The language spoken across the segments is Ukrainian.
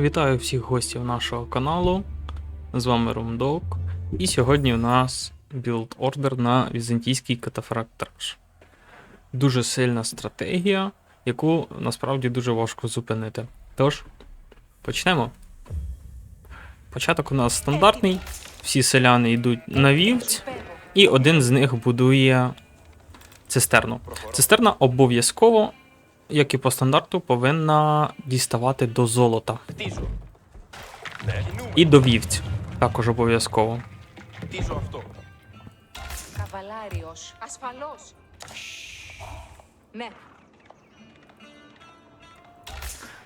Вітаю всіх гостів нашого каналу. З вами Румдок. І сьогодні у нас білд ордер на візантійський катафракт Траш. Дуже сильна стратегія, яку насправді дуже важко зупинити. Тож, почнемо. Початок у нас стандартний. Всі селяни йдуть на вівць, і один з них будує цистерну. Цистерна обов'язково, як і по стандарту, повинна діставати до золота. І до вівць. Також обов'язково.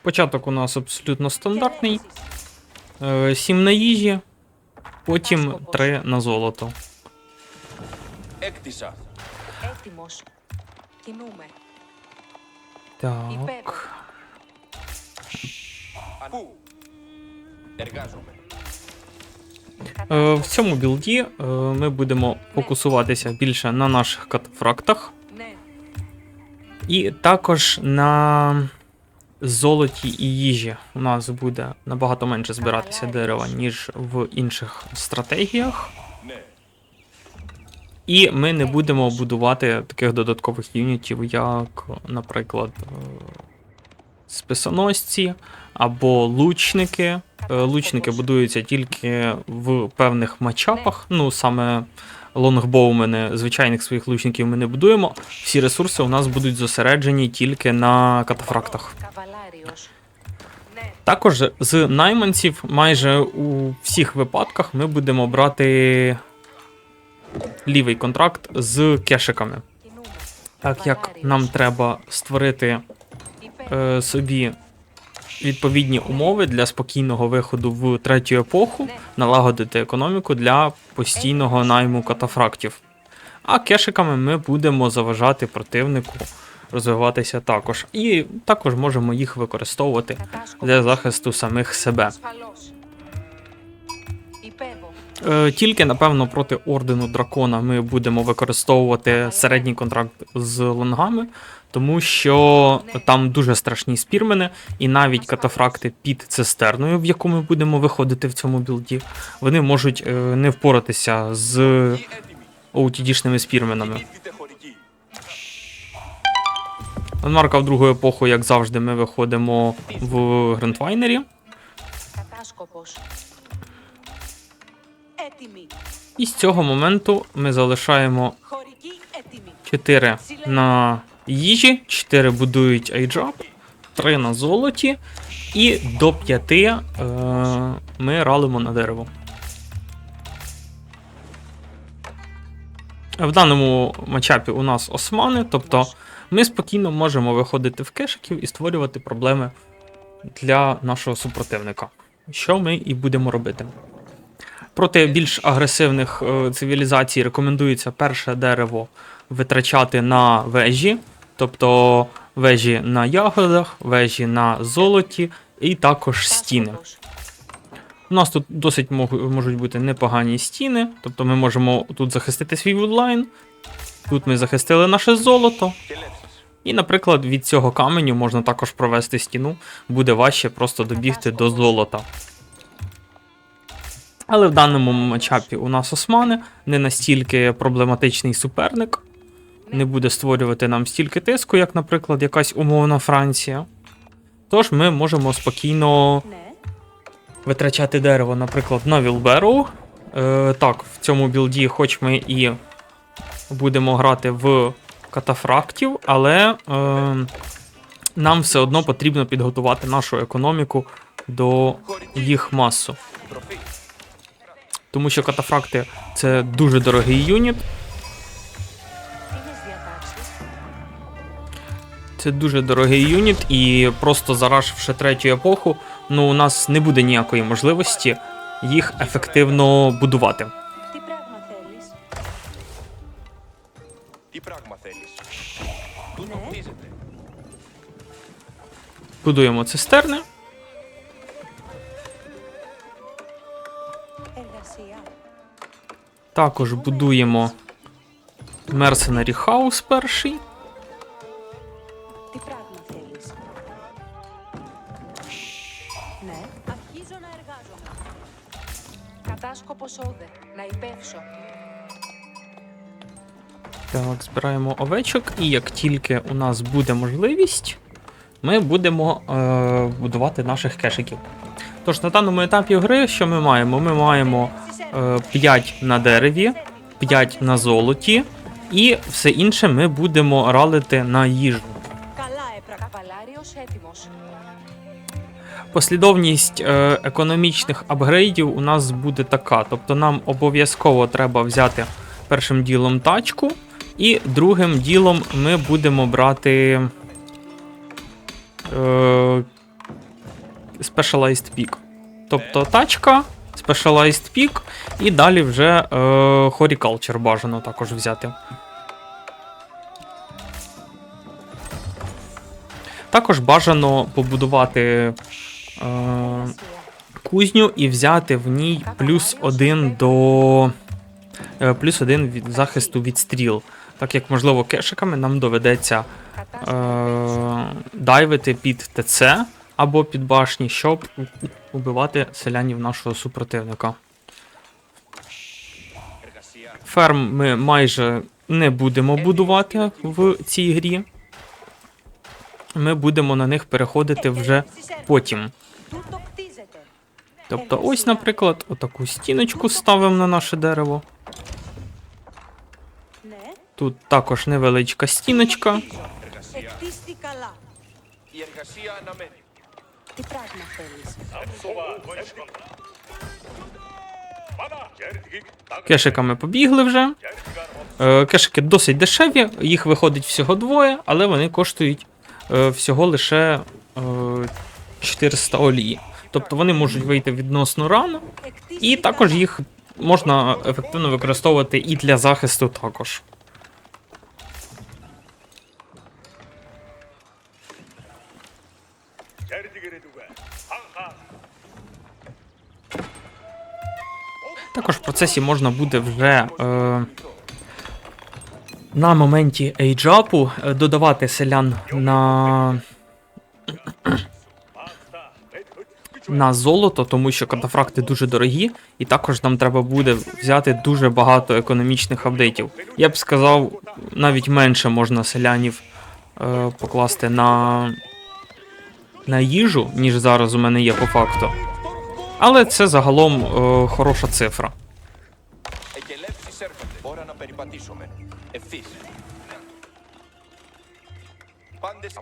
Початок у нас абсолютно стандартний. Е, 7 на їжі, потім 3 на золото. Ектиса. Ектимош. Кінуме. Так. Е, в цьому білді е, ми будемо фокусуватися більше на наших катафрактах. І також на золоті і їжі у нас буде набагато менше збиратися дерева, ніж в інших стратегіях. І ми не будемо будувати таких додаткових юнітів, як, наприклад, е, списоносці або лучники. Е, лучники будуються тільки в певних матчапах. Ну, саме лонгбоу, у мене звичайних своїх лучників ми не будуємо. Всі ресурси у нас будуть зосереджені тільки на катафрактах. Також з найманців майже у всіх випадках ми будемо брати лівий контракт з кешиками. Так як нам треба створити е, собі відповідні умови для спокійного виходу в третю епоху, налагодити економіку для постійного найму катафрактів. А кешиками ми будемо заважати противнику розвиватися також. І також можемо їх використовувати для захисту самих себе. Е, тільки, напевно, проти ордену дракона ми будемо використовувати середній контракт з лонгами, тому що там дуже страшні спірмени, і навіть катафракти під цистерною, в яку ми будемо виходити в цьому білді, вони можуть е, не впоратися з оутідішними спірменами. Ланмарка в другу епоху, як завжди, ми виходимо в Грентвайнері. І з цього моменту ми залишаємо 4 на їжі, 4 будують айджап, 3 на золоті, і до 5 е ми ралимо на дерево. В даному матчапі у нас османи, тобто ми спокійно можемо виходити в кешиків і створювати проблеми для нашого супротивника, що ми і будемо робити. Проти більш агресивних е, цивілізацій рекомендується перше дерево витрачати на вежі, тобто вежі на ягодах, вежі на золоті і також стіни. У нас тут досить можуть бути непогані стіни, тобто ми можемо тут захистити свій вудлайн. Тут ми захистили наше золото. І, наприклад, від цього каменю можна також провести стіну, буде важче просто добігти до золота. Але в даному матчапі у нас Османи не настільки проблематичний суперник, не буде створювати нам стільки тиску, як, наприклад, якась умовна Франція. Тож ми можемо спокійно витрачати дерево, наприклад, на Вілберу. Е, Так, в цьому білді, хоч ми і будемо грати в катафрактів, але е, нам все одно потрібно підготувати нашу економіку до їх масу тому що катафракти це дуже дорогий юніт. Це дуже дорогий юніт, і просто зарашивши третю епоху, ну у нас не буде ніякої можливості їх ефективно будувати. Будуємо цистерни. Також будуємо Mercenary House перший. Так, збираємо овечок, і як тільки у нас буде можливість, ми будемо е, будувати наших кешиків. Тож, на даному етапі гри, що ми маємо? Ми маємо е, 5 на дереві, 5 на золоті, і все інше ми будемо ралити на їжу. Послідовність е, економічних апгрейдів у нас буде така. Тобто нам обов'язково треба взяти першим ділом тачку, і другим ділом ми будемо брати. Е, Specialized Peak. Тобто тачка, Specialized Peak, і далі вже е, Horticulture бажано також взяти. Також бажано побудувати е, кузню і взяти в ній плюс один до е, плюс один від захисту від стріл. Так як, можливо, кешиками нам доведеться е, дайвити під ТЦ або під башні, щоб убивати селянів нашого супротивника. Ферм ми майже не будемо будувати в цій грі. Ми будемо на них переходити вже потім. Тобто, ось, наприклад, отаку стіночку ставимо на наше дерево. Тут також невеличка стіночка. Εργασία. Εκτίστη καλά. Η εργασία αναμένει. Τι πράγμα θέλεις. Кешиками побігли вже. Е, Кешики досить дешеві, їх виходить всього двоє, але вони коштують е, всього лише е, 400 олії. Тобто вони можуть вийти відносно рано, Εκτίστη і також καλά. їх можна ефективно використовувати і для захисту також. Також в процесі можна буде вже е, на моменті ейджапу е, додавати селян на, на золото, тому що катафракти дуже дорогі, і також нам треба буде взяти дуже багато економічних апдейтів. Я б сказав, навіть менше можна селянів е, покласти на, на їжу, ніж зараз у мене є по факту. Але це загалом е, хороша цифра.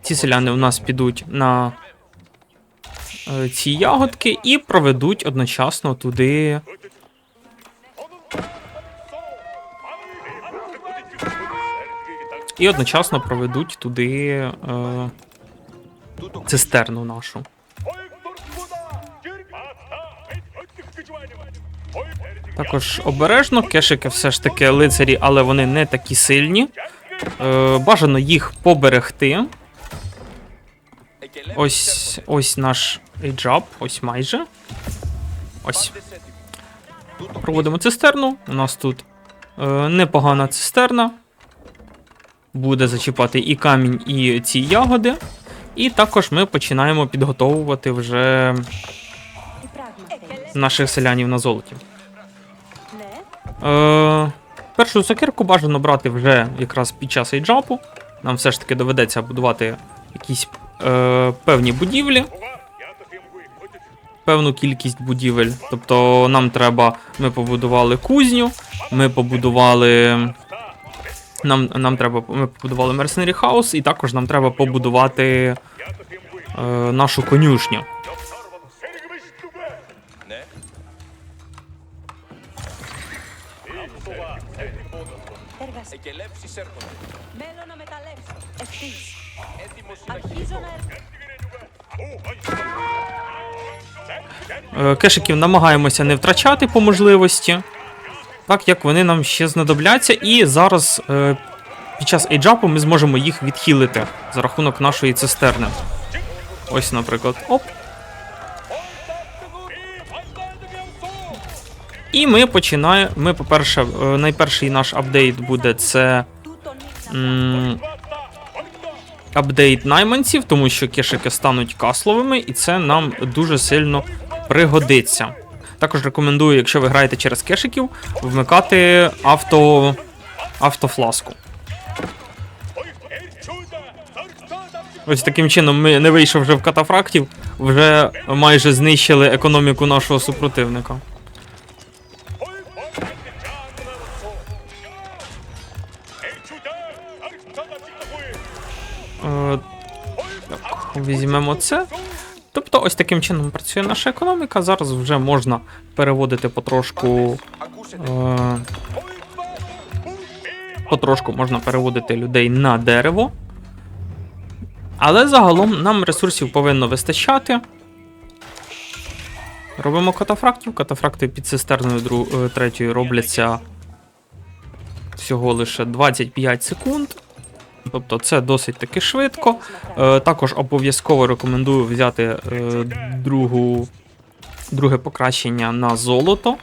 Ці селяни у нас підуть на е, ці ягодки і проведуть одночасно туди. І одночасно проведуть туди. Е, цистерну нашу. Також обережно, кешики все ж таки лицарі, але вони не такі сильні. Е, Бажано їх поберегти. Ось ось наш джаб. ось майже. Ось. Проводимо цистерну. У нас тут е, непогана цистерна. Буде зачіпати і камінь, і ці ягоди. І також ми починаємо підготовувати вже наших селянів на золоті. Е, Першу сокирку бажано брати вже якраз під час айджапу. Нам все ж таки доведеться будувати якісь е, певні будівлі. Певну кількість будівель. Тобто нам треба. Ми побудували кузню, ми побудували нам нам треба ми побудували Mercenary House, і також нам треба побудувати е, нашу конюшню. Е, кешиків намагаємося не втрачати по можливості так як вони нам ще знадобляться. І зараз е, під час ейджапу ми зможемо їх відхилити за рахунок нашої цистерни. Ось, наприклад, оп. І ми починаємо. Ми, по-перше, е, найперший наш апдейт буде це. М апдейт найманців, тому що кешики стануть касловими, і це нам дуже сильно пригодиться. Також рекомендую, якщо ви граєте через кешиків, вмикати авто, автофласку. Ось таким чином ми, не вийшовши в катафрактів, вже майже знищили економіку нашого супротивника. Е, візьмемо це. Тобто, ось таким чином працює наша економіка. Зараз вже можна переводити потрошку. Е, Потрошку можна переводити людей на дерево. Але загалом нам ресурсів повинно вистачати. Робимо катафрактів. Катафракти під цистерною дру... Е, третьою робляться всього лише 25 секунд. Тобто це досить таки швидко. Е, також обов'язково рекомендую взяти е, другу, друге покращення на золото,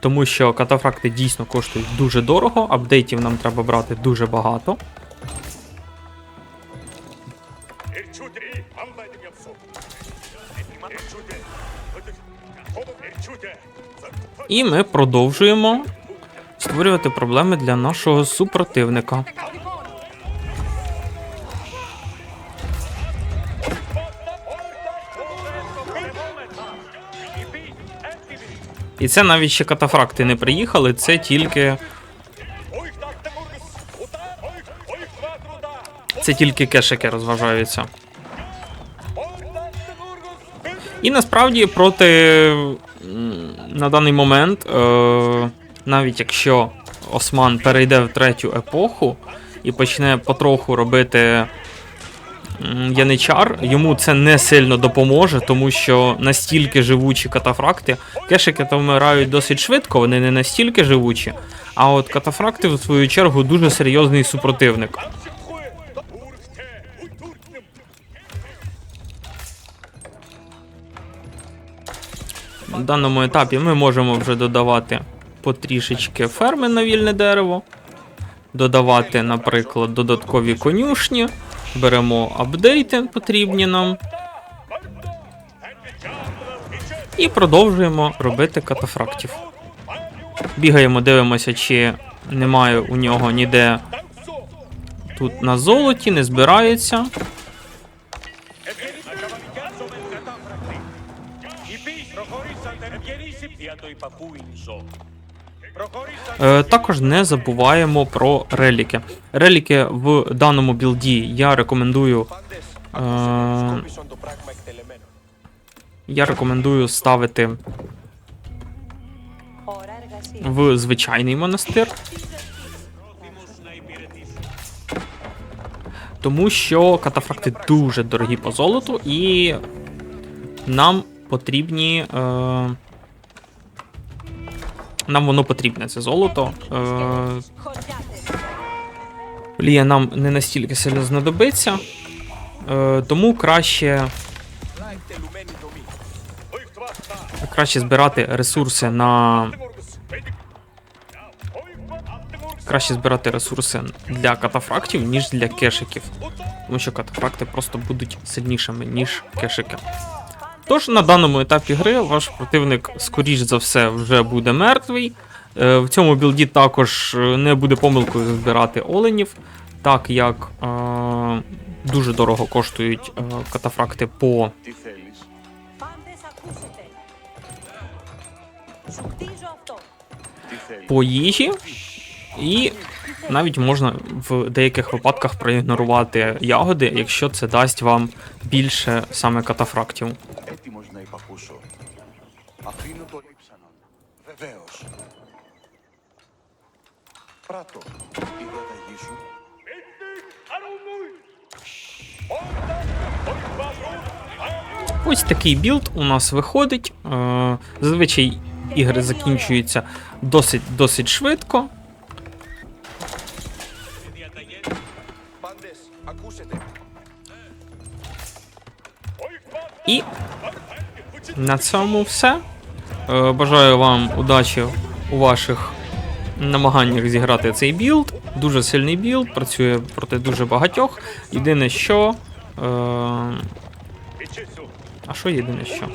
тому що катафракти дійсно коштують дуже дорого, апдейтів нам треба брати дуже багато. І ми продовжуємо створювати проблеми для нашого супротивника. І це навіть ще катафракти не приїхали, це тільки. Це тільки кешики розважаються. І насправді проти на даний момент, е, навіть якщо Осман перейде в третю епоху і почне потроху робити яничар, йому це не сильно допоможе, тому що настільки живучі катафракти, кешики то вмирають досить швидко, вони не настільки живучі. А от катафракти, в свою чергу, дуже серйозний супротивник. На даному етапі ми можемо вже додавати потрішечки ферми на вільне дерево, додавати, наприклад, додаткові конюшні, беремо апдейти, потрібні нам. І продовжуємо робити катафрактів. Бігаємо, дивимося, чи немає у нього ніде тут на золоті, не збирається. Ipis, Е, також не забуваємо про реліки. Реліки в даному білді я рекомендую. Е, я рекомендую ставити в звичайний монастир. Тому що катафракти дуже дорогі по золоту, і нам потрібні. Е, нам воно потрібне, це золото. Е, Лія нам не настільки сильно знадобиться, е, тому краще краще збирати ресурси на. Краще збирати ресурси для катафрактів, ніж для кешиків. Тому що катафракти просто будуть сильнішими, ніж кешики. Тож на даному етапі гри ваш противник, скоріш за все, вже буде мертвий. Е, в цьому білді також е, не буде помилкою збирати оленів, так як е дуже дорого коштують е катафракти по. По їжі, і навіть можна в деяких випадках проігнорувати ягоди, якщо це дасть вам більше саме катафрактів Έτοιμος να υπακούσω. Αφήνω το λείψανον. Βεβαίως. Πράτο. Η διαταγή σου. Ось такий білд у нас виходить. Е, Зазвичай ігри закінчуються досить досить швидко. На цьому все. Е, Бажаю вам удачі у ваших намаганнях зіграти цей білд. Дуже сильний білд, працює проти дуже багатьох. Єдине що. Е... А що єдине що?